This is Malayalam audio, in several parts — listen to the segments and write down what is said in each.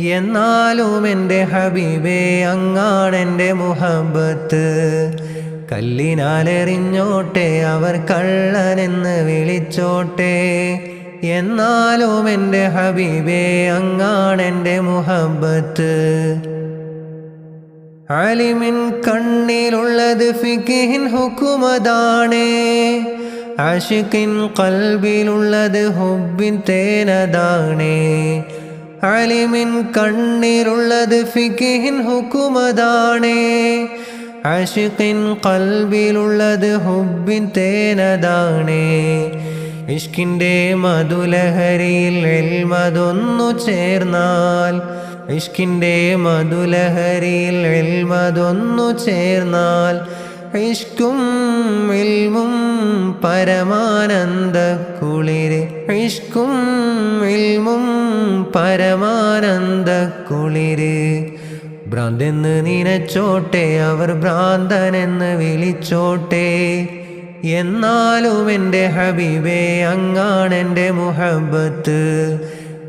എന്നാലും എന്റെ ഹബീബേ അങ്ങാണെന്റെ മുഹബത്ത്. കല്ലിനാലെറിഞ്ഞോട്ടെ അവർ കള്ളനെന്ന് വിളിച്ചോട്ടെ. എന്നാലും എന്റെ ഹബീബേ അങ്ങാണെന്റെ മുഹബത്ത്. അലിമിൻ കണ്ണിലുള്ളത് ഫിക്കിൻ ഹുക്കുമതാണേ. ആഷിക്കിൻ കൽബിലുള്ളത് ഹുബിൻ തേനതാണേ. അലിമിൻ കണ്ണിലുള്ളത് ഫിഖിൻ ഹുക്കുമതാണേ. ആഷിഖിൻ കൽബിലുള്ളത് ഹുബിൻ തേനതാണേ. ഇഷ്കിന്റെ മധുലഹരിയിൽ എൽമതൊന്നു ചേർന്നാൽ. ഇഷ്കിന്റെ മധുലഹരിയിൽ എൽമതൊന്നു ചേർന്നാൽ. ഇഷ്കും ഇൽമും പരമാനന്ദ കുളിര് ഇഷ്കും ഇൽമും പരമാനന്ദ കുളിര് ഭ്രാന്തെന്ന് നിനച്ചോട്ടെ അവർ ഭ്രാന്തനെന്ന് വിളിച്ചോട്ടെ. എന്നാലും എന്റെ ഹബീബേ അങ്ങാണെന്റെ മുഹബത്ത്.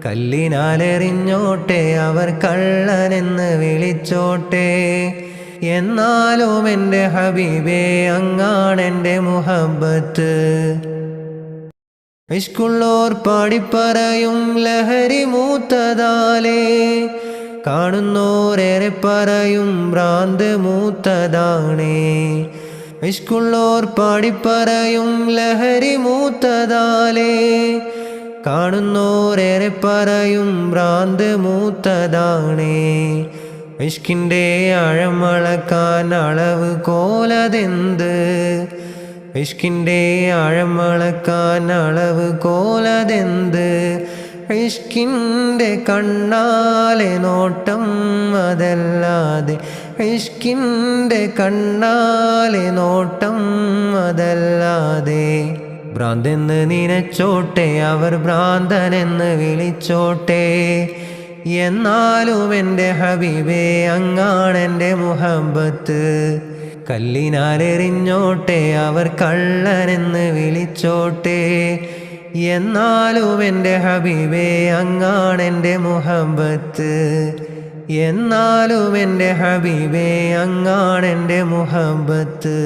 കല്ലിനാലെറിഞ്ഞോട്ടെ അവർ കള്ളനെന്ന് വിളിച്ചോട്ടെ. എന്നാലും എന്റെ ഹബീബേ അങ്ങാണെന്റെ മുഹബത്ത്. ഇഷ്കുള്ളോർ പാടിപ്പറയും ലഹരി മൂത്തതാലേ കാണുന്നോരേറെ പറയും ഭ്രാന്ത് മൂത്തതാണേ ഇഷ്കുള്ളോർ പാടിപ്പറയും ലഹരി മൂത്തതാലേ കാണുന്നോരേറെ പറയും ഭ്രാന്ത് മൂത്തതാണേ ഇഷ്കിന്റെ ആഴമളക്കാൻ അളവ് കോലതെന്ത് ഇഷ്കിന്റെ ആഴം അളക്കാൻ അളവ് കോലതെന്ത്? ഇഷ്കിന്റെ കണ്ണാലെ നോട്ടം അതല്ലാതെ. ഇഷ്കിന്റെ കണ്ണാലെ നോട്ടം അതല്ലാതെ. ഭ്രാന്തെന്ന് നിനച്ചോട്ടെ അവർ ഭ്രാന്തനെന്ന് വിളിച്ചോട്ടെ. എന്നാലും എന്റെ ഹബീബേ അങ്ങാണെന്റെ മുഹബത്ത്. കല്ലിനാലെറിഞ്ഞോട്ടെ അവർ കള്ളനെന്ന് വിളിച്ചോട്ടെ. എന്നാലും എന്റെ ഹബീബേ അങ്ങാണെന്റെ മുഹബത്ത്. എന്നാലും എന്റെ ഹബീബേ അങ്ങാണെന്റെ മുഹബത്ത്.